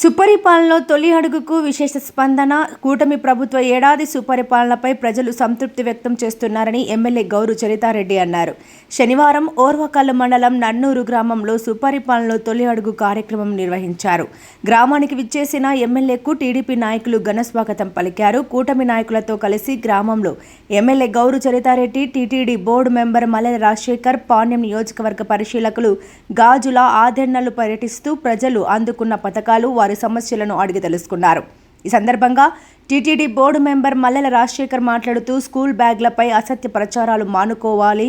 సుపరిపాలనలో తొలి అడుగుకు విశేష స్పందన కూటమి ప్రభుత్వ ఏడాది సుపరిపాలనపై ప్రజలు సంతృప్తి వ్యక్తం చేస్తున్నారని ఎమ్మెల్యే గౌరు చరితారెడ్డి అన్నారు. శనివారం ఓర్వకల్లు మండలం నన్నూరు గ్రామంలో సుపరిపాలనలో తొలి అడుగు కార్యక్రమం నిర్వహించారు. గ్రామానికి విచ్చేసిన ఎమ్మెల్యేకు టీడీపీ నాయకులు ఘనస్వాగతం పలికారు. కూటమి నాయకులతో కలిసి గ్రామంలో MLA Gowru Charitha Reddy TTD board member Mallela Rajasekhar Panyam నియోజకవర్గ పరిశీలకులు గాజుల ఆదరణలు పర్యటిస్తూ ప్రజలు అందుకున్న పథకాలు వారి సమస్యలను అడిగి తెలుసుకున్నారు. ఈ సందర్భంగా TTD board member Mallela Rajasekhar మాట్లాడుతూ స్కూల్ బ్యాగ్లపై అసత్య ప్రచారాలు మానుకోవాలి.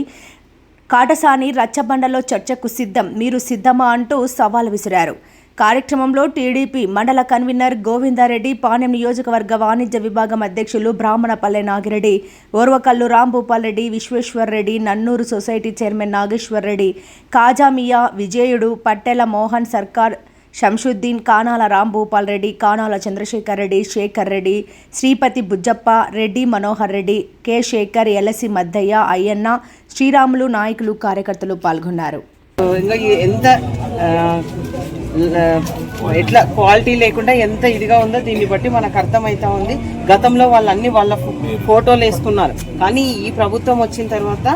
కాటసాని రచ్చబండలో చర్చకు సిద్ధం మీరు సిద్ధమా అంటూ సవాల్ విసిరారు. కార్యక్రమంలో టీడీపీ మండల కన్వీనర్ గోవిందారెడ్డి పాణ్యం నియోజకవర్గ వాణిజ్య విభాగం అధ్యక్షులు Brahmanapalle Nagi Reddy Orvakallu Rambhupal Reddy Vishweshwar Reddy Nannur society chairman Nageshwar Reddy Kajamiya Vijayudu Pattela Mohan Sarkar Shamshuddin Kanala Rambhupal Reddy Kanala Chandrasekhar Reddy Sekhar Reddy Sripathi Bujjappa Reddy Manohar Reddy K. Sekhar Elasi Maddaiah Ayyanna Sriramulu నాయకులు కార్యకర్తలు పాల్గొన్నారు. ఇంకా ఎంత ఎట్లా quality లేకుండా ఎంత ఇదిగా ఉందో దీన్ని బట్టి మనకు అర్థమవుతా ఉంది. గతంలో వాళ్ళు అన్ని వాళ్ళ ఫోటోలు వేసుకున్నారు. కానీ ఈ ప్రభుత్వం వచ్చిన తర్వాత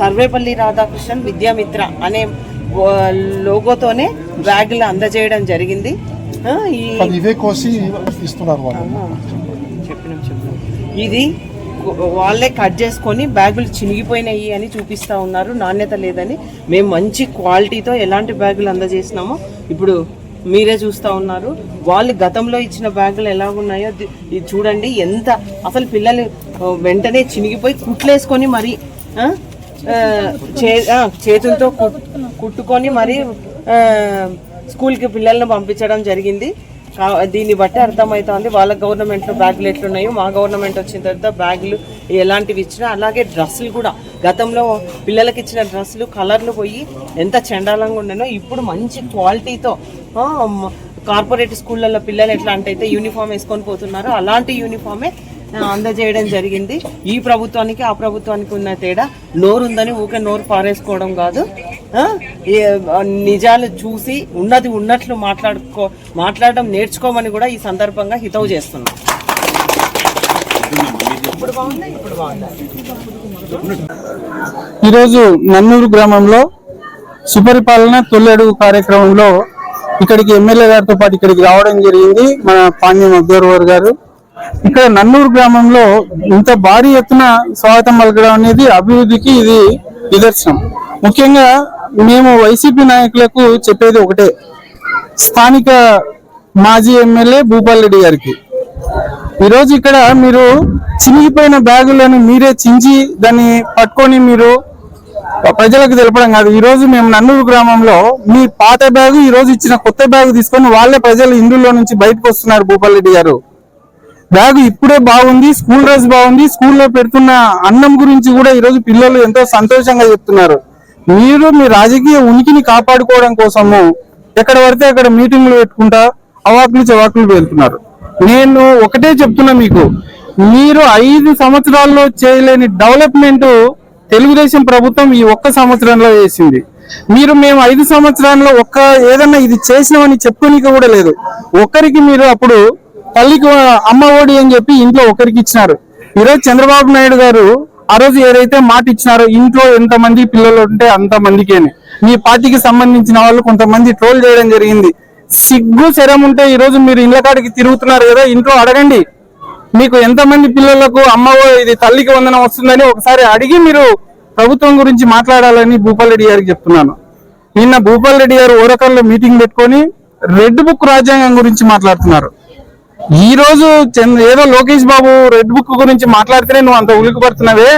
సర్వేపల్లి రాధాకృష్ణన్ విద్యామిత్ర అనే లోగోతోనే బ్యాగులు అందజేయడం జరిగింది. ఇవే కోసి ఇస్తున్నారు వాళ్ళు. చెప్పినాం చెప్పినాం ఇది వాళ్ళే కట్ చేసుకొని బ్యాగులు చినిగిపోయినాయి అని చూపిస్తా ఉన్నారు. నాణ్యత లేదని మేము మంచి క్వాలిటీతో ఎలాంటి బ్యాగులు అందజేసినామో ఇప్పుడు మీరే చూస్తా ఉన్నారు. వాళ్ళు గతంలో ఇచ్చిన బ్యాగులు ఎలా ఉన్నాయో చూడండి ఎంత అసలు పిల్లలు వెంటనే చినిగిపోయి కుట్లేసుకొని మరి చేతులతో కుట్టుకొని మరి స్కూల్కి పిల్లల్ని పంపించడం జరిగింది. దీన్ని బట్టి అర్థమవుతోంది వాళ్ళ గవర్నమెంట్లో బ్యాగులు ఎట్లున్నాయో మా గవర్నమెంట్ వచ్చిన తర్వాత బ్యాగులు ఎలాంటివి ఇచ్చినా అలాగే డ్రెస్సులు కూడా. గతంలో పిల్లలకి ఇచ్చిన డ్రెస్సులు కలర్లు పోయి ఎంత చండాలంగా ఉండేనో ఇప్పుడు మంచి క్వాలిటీతో కార్పొరేట్ స్కూళ్ళల్లో పిల్లలు ఎట్లా అంటే అయితే యూనిఫామ్ వేసుకొని పోతున్నారో అలాంటి యూనిఫామే అందజేయడం జరిగింది. ఈ ప్రభుత్వానికి ఆ ప్రభుత్వానికి ఉన్న తేడా నోరు ఉందని ఊకే నోరు పారేసుకోవడం కాదు. నిజాలు చూసి ఉన్నది ఉన్నట్లు మాట్లాడుకో మాట్లాడడం నేర్చుకోమని కూడా ఈ సందర్భంగా హితవు చేస్తున్నాం. ఈరోజు నన్నూరు గ్రామంలో సుపరిపాలన తొలి అడుగు కార్యక్రమంలో ఇక్కడికి ఎమ్మెల్యే గారితో పాటు ఇక్కడికి రావడం జరిగింది మన పాండ్యం అబ్జర్వర్ గారు. ఇక్కడ నన్నూరు గ్రామంలో ఇంత భారీ ఎత్తున స్వాగతం పలకడం అనేది అభివృద్ధికి ఇది నిదర్శనం. ముఖ్యంగా మేము వైసీపీ నాయకులకు చెప్పేది ఒకటే. స్థానిక మాజీ ఎమ్మెల్యే భూపాల్ రెడ్డి గారికి. ఈరోజు ఇక్కడ మీరు చినిగిపోయిన బ్యాగులను మీరే చించి దాన్ని పట్టుకొని మీరు ప్రజలకు తెలపడం కాదు. ఈరోజు మేము నన్నూరు గ్రామంలో మీ పాత బ్యాగు ఈరోజు ఇచ్చిన కొత్త బ్యాగు తీసుకొని వాళ్ళే ప్రజలు ఇందులో నుంచి బయటకు వస్తున్నారు భూపాల్ రెడ్డి గారు. బ్యాగ్ ఇప్పుడే బాగుంది స్కూల్ డ్రెస్ బాగుంది స్కూల్లో పెడుతున్న అన్నం గురించి కూడా ఈ రోజు పిల్లలు ఎంతో సంతోషంగా చెప్తున్నారు. మీరు మీ రాజకీయ ఉనికిని కాపాడుకోవడం కోసము ఎక్కడ పడితే అక్కడ మీటింగ్లు పెట్టుకుంటా అవాకులు చవాకులు వెళ్తున్నారు నేను ఒకటే చెప్తున్నా మీకు మీరు ఐదు సంవత్సరాల్లో చేయలేని డెవలప్మెంట్ తెలుగుదేశం ప్రభుత్వం ఈ ఒక్క సంవత్సరంలో చేసింది. మీరు మేము ఐదు సంవత్సరాల్లో ఒక్క ఏదన్నా ఇది చేసినామని చెప్పుకోనిక కూడా లేదు. ఒక్కరికి మీరు అప్పుడు తల్లికి అమ్మ ఒడి అని చెప్పి ఇంట్లో ఒకరికి ఇచ్చినారు. ఈరోజు చంద్రబాబు నాయుడు గారు ఆ రోజు ఏదైతే మాట ఇచ్చినారో ఇంట్లో ఎంతమంది పిల్లలు ఉంటే అంత మందికేనే మీ పార్టీకి సంబంధించిన వాళ్ళు కొంతమంది ట్రోల్ చేయడం జరిగింది. సిగ్గు శరం ఉంటే ఈరోజు మీరు ఇళ్ళ కాడికి తిరుగుతున్నారు కదా ఇంట్లో అడగండి. మీకు ఎంతమంది పిల్లలకు అమ్మ ఇది తల్లికి వందనం వస్తుందని ఒకసారి అడిగి మీరు ప్రభుత్వం గురించి మాట్లాడాలని భూపాల్ రెడ్డి గారికి చెప్తున్నాను. నిన్న భూపాల్ రెడ్డి గారు ఓరకల్లో మీటింగ్ పెట్టుకొని రెడ్ బుక్ రాజ్యాంగం గురించి మాట్లాడుతున్నారు. ఈ రోజు చంద్ర- ఏదో లోకేష్ బాబు రెడ్ బుక్ గురించి మాట్లాడితేనే నువ్వు అంత ఉలికిపడుతున్నావే.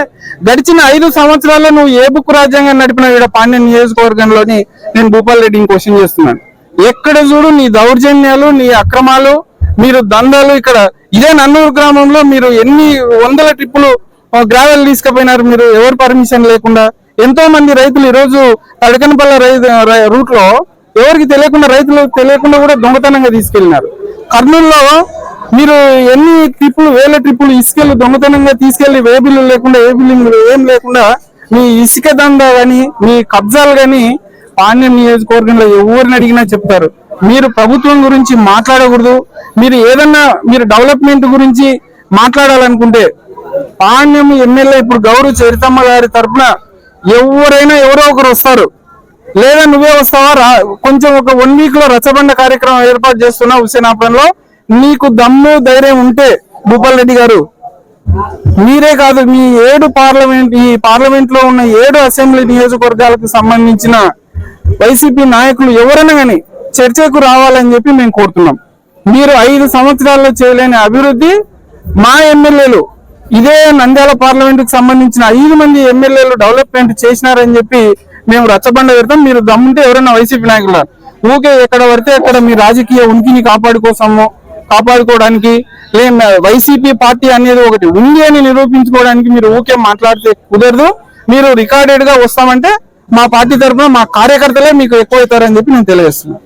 గడిచిన ఐదు సంవత్సరాల్లో నువ్వు ఏ బుక్ రాజ్యాంగం నడిపిన ఇక్కడ పాండ్య నియోజకవర్గంలోని నేను భూపాల్ రెడ్డిని క్వశ్చన్ చేస్తున్నాను. ఎక్కడ చూడు నీ దౌర్జన్యాలు నీ అక్రమాలు మీరు దందాలు ఇక్కడ. ఇదే నన్నూరు గ్రామంలో మీరు ఎన్ని వందల ట్రిప్పులు గ్రావెల్ తీసుకుపోయినారు మీరు? ఎవరు పర్మిషన్ లేకుండా? ఎంతో మంది రైతులు ఈరోజు రోజు రైతు రూట్లో రూట్లో ఎవరికి తెలియకుండా రైతులు తెలియకుండా కూడా దొంగతనంగా తీసుకెళ్ళినారు కర్నూలులో మీరు ఎన్ని ట్రిప్పులు వేల ట్రిప్పులు ఇసుకెళ్ళి దొంగతనంగా తీసుకెళ్ళి వేబిల్లు లేకుండా ఏ బిల్లింగ్ ఏం లేకుండా మీ ఇసుక దందా గాని మీ కబ్జాలు గాని పాణ్యం నియోజకవర్గంలో ఎవరిని అడిగినా చెప్తారు. మీరు ప్రభుత్వం గురించి మాట్లాడకూడదు. మీరు ఏదన్నా మీరు డెవలప్మెంట్ గురించి మాట్లాడాలనుకుంటే పాండ్యం ఎమ్మెల్యే ఇప్పుడు గౌరవ చరితమ్మ గారి తరపున ఎవరైనా ఎవరో ఒకరు వస్తారు. లేదా నువ్వే వస్తావా? కొంచెం ఒక వన్ వీక్లో రచ్చబండ కార్యక్రమం ఏర్పాటు చేస్తున్నా హుసేనాపురంలో నీకు దమ్ము ధైర్యం ఉంటే భూపాల్ రెడ్డి గారు. మీరే కాదు మీ ఏడు పార్లమెంట్ ఈ పార్లమెంట్లో ఉన్న ఏడు అసెంబ్లీ నియోజకవర్గాలకు సంబంధించిన వైసీపీ నాయకులు ఎవరైనా కానీ చర్చకు రావాలని చెప్పి మేము కోరుతున్నాం. మీరు ఐదు సంవత్సరాల్లో చేయలేని అభివృద్ధి మా ఎమ్మెల్యేలు ఇదే నంద్యాల పార్లమెంట్కు సంబంధించిన ఐదు మంది ఎమ్మెల్యేలు డెవలప్మెంట్ చేసినారని చెప్పి మేము రచ్చబండ పెడతాం మీరు దమ్ముంటే ఎవరైనా వైసీపీ నాయకులు? ఊకే ఎక్కడ పడితే అక్కడ మీ రాజకీయ ఉనికిని కాపాడుకోసము కాపాడుకోవడానికి లేదా వైసీపీ పార్టీ అనేది ఒకటి ఉంది అని నిరూపించుకోవడానికి మీరు ఊకే మాట్లాడితే కుదరదు. మీరు రికార్డెడ్గా వస్తామంటే మా పార్టీ తరఫున మా కార్యకర్తలే మీకు ఎక్కువ అవుతారని చెప్పి నేను తెలియజేస్తున్నాను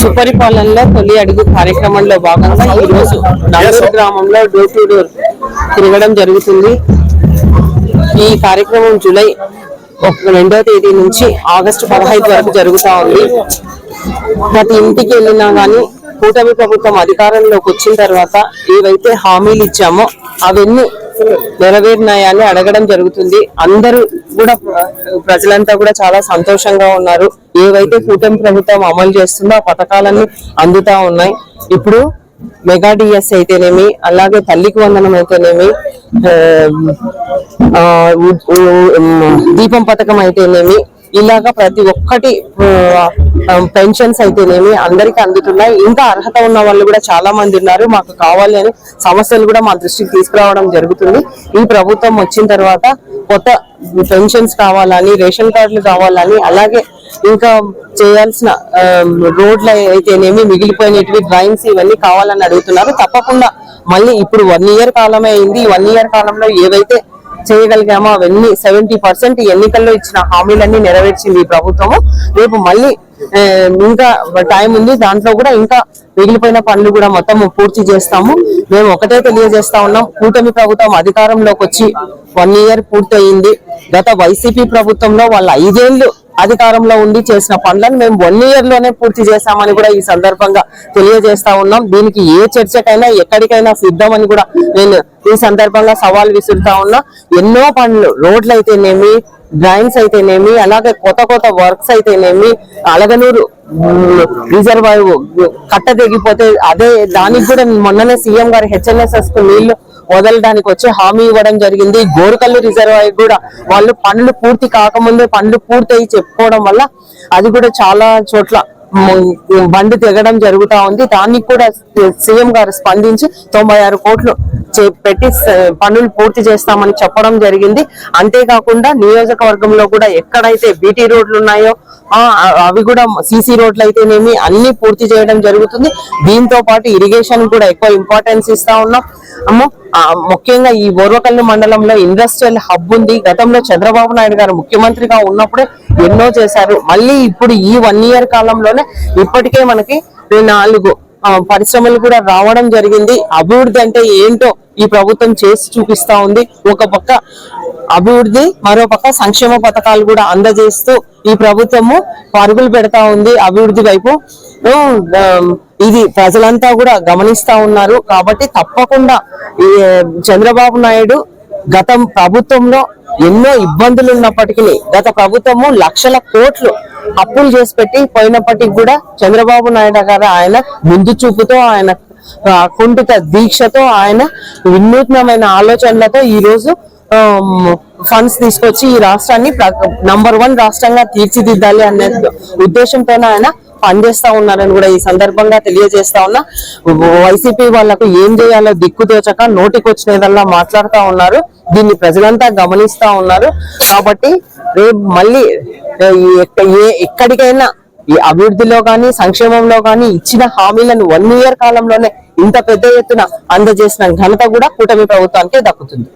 సుపరిపాలనలో తొలి అడుగు కార్యక్రమంలో భాగంగా ఈ రోజు నల్లూరు గ్రామంలో డోర్ టు డోర్ తిరగడం జరుగుతుంది. ఈ కార్యక్రమం జూలై రెండో తేదీ నుంచి ఆగస్టు పదహైదు వరకు జరుగుతూ ఉంది. ప్రతి ఇంటికి వెళ్ళినా కానీ కూటమి ప్రభుత్వం అధికారంలోకి వచ్చిన తర్వాత ఏవైతే హామీలు ఇచ్చామో అవన్నీ నెరవేరినాయని అడగడం జరుగుతుంది. అందరూ కూడా ప్రజలంతా కూడా చాలా సంతోషంగా ఉన్నారు. ఏవైతే కూటమి ప్రభుత్వం అమలు చేస్తుందో ఆ పథకాలన్నీ అందుతా ఉన్నాయి. ఇప్పుడు మెగా డిఎస్ అయితేనేమి అలాగే తల్లికి వందనం అయితేనేమి దీపం పథకం అయితేనేమి ఇలాగా ప్రతి ఒక్కటి పెన్షన్స్ అయితేనేమి అందరికీ అందుతున్నాయి. ఇంకా అర్హత ఉన్న వాళ్ళు కూడా చాలా మంది ఉన్నారు. మాకు కావాలి అని సమస్యలు కూడా మా దృష్టికి తీసుకురావడం జరుగుతుంది. ఈ ప్రభుత్వం వచ్చిన తర్వాత కొత్త పెన్షన్స్ కావాలని రేషన్ కార్డులు కావాలని అలాగే ఇంకా చేయాల్సిన um, రోడ్లు అయితేనేమి మిగిలిపోయినవి డ్రైన్స్ ఇవన్నీ కావాలని అడుగుతున్నారు. తప్పకుండా మళ్ళీ ఇప్పుడు వన్ ఇయర్ కాలమే అయింది. వన్ ఇయర్ కాలంలో ఏవైతే చేయగలిగామో అవన్నీ సెవెంటీ పర్సెంట్ ఎన్నికల్లో ఇచ్చిన హామీలన్నీ నెరవేర్చింది ఈ ప్రభుత్వము. రేపు మళ్ళీ um, ఇంకా టైం ఉంది. దాంట్లో కూడా ఇంకా మిగిలిపోయిన పనులు కూడా మొత్తం పూర్తి చేస్తాము. మేము ఒకటే తెలియజేస్తా ఉన్నాం. కూటమి ప్రభుత్వం అధికారంలోకి వచ్చి వన్ ఇయర్ పూర్తయింది. గత వైసీపీ ప్రభుత్వంలో వాళ్ళ ఐదేళ్ళు అధికారంలో ఉండి చేసిన పనులను మేము వన్ ఇయర్లోనే పూర్తి చేస్తామని కూడా ఈ సందర్భంగా తెలియజేస్తా ఉన్నాం. దీనికి ఏ చర్చకైనా ఎక్కడికైనా సిద్ధమని కూడా నేను ఈ సందర్భంగా సవాల్ విసురుతా ఉన్నా. ఎన్నో పనులు రోడ్లు అయితేనేమి డ్రాయింగ్స్ అయితేనేమి అలాగే కొత్త కొత్త వర్క్స్ అయితేనేమి అలగనూరు రిజర్వాయర్ కట్ట తెగిపోతే అదే దానికి కూడా మొన్ననే సీఎం గారు హెచ్ఎన్ఎస్ఎస్కు నీళ్ళు వదలడానికి వచ్చి హామీ ఇవ్వడం జరిగింది. గోరుకల్లు రిజర్వాయర్ కూడా వాళ్ళు పనులు పూర్తి కాకముందే పనులు పూర్తయి చెప్పుకోవడం వల్ల అది కూడా చాలా చోట్ల బండి తెగడం జరుగుతా ఉంది. దానికి కూడా సీఎం గారు స్పందించి తొంభై ఆరు కోట్లు పెట్టి పనులు పూర్తి చేస్తామని చెప్పడం జరిగింది. అంతేకాకుండా నియోజకవర్గంలో కూడా ఎక్కడైతే బీటీ రోడ్లు ఉన్నాయో అవి కూడా సీసీ రోడ్లు అయితేనేమి అన్ని పూర్తి చేయడం జరుగుతుంది. దీంతో పాటు ఇరిగేషన్ కూడా ఎక్కువ ఇంపార్టెన్స్ ఇస్తా ఉన్నాం. అమ్మో ముఖ్యంగా ఈ బోర్వకల్లు మండలంలో ఇండస్ట్రియల్ హబ్ ఉంది. గతంలో చంద్రబాబు నాయుడు గారు ముఖ్యమంత్రిగా ఉన్నప్పుడే ఎన్నో చేశారు. మళ్ళీ ఇప్పుడు ఈ వన్ ఇయర్ కాలంలోనే ఇప్పటికే మనకి నాలుగు పరిశ్రమలు కూడా రావడం జరిగింది. అభివృద్ధి అంటే ఏంటో ఈ ప్రభుత్వం చేసి చూపిస్తా ఉంది. ఒక పక్క అభివృద్ధి మరో పక్క సంక్షేమ పథకాలు కూడా అందజేస్తూ ఈ ప్రభుత్వము పరుగులు పెడతా ఉంది అభివృద్ధి వైపు. ఇది ప్రజలంతా కూడా గమనిస్తా ఉన్నారు. కాబట్టి తప్పకుండా చంద్రబాబు నాయుడు గతం ప్రభుత్వంలో ఎన్నో ఇబ్బందులు ఉన్నప్పటికీ గత ప్రభుత్వము లక్షల కోట్లు అప్పులు చేసి పెట్టి పోయినప్పటికీ కూడా చంద్రబాబు నాయుడు గారు ఆయన ముందు చూపుతో ఆయన కుంఠిత దీక్షతో ఆయన వినూత్నమైన ఆలోచనలతో ఈ రోజు ఫండ్స్ తీసుకొచ్చి ఈ రాష్ట్రాన్ని నంబర్ వన్ రాష్ట్రంగా తీర్చిదిద్దాలి అనే ఉద్దేశంతో ఆయన పనిచేస్తా ఉన్నారని కూడా ఈ సందర్భంగా తెలియజేస్తా ఉన్నా. వైసీపీ వాళ్ళకు ఏం చేయాలో దిక్కు తోచక నోటికొచ్చినదల్లా మాట్లాడుతా ఉన్నారు. దీన్ని ప్రజలంతా గమనిస్తా ఉన్నారు. కాబట్టి రేపు మళ్ళీ ఏ ఎక్కడికైనా ఈ అభివృద్ధిలో కానీ సంక్షేమంలో కానీ ఇచ్చిన హామీలను వన్ ఇయర్ కాలంలోనే ఇంత పెద్ద ఎత్తున అందజేసిన ఘనత కూడా కూటమి ప్రభుత్వానికే దక్కుతుంది.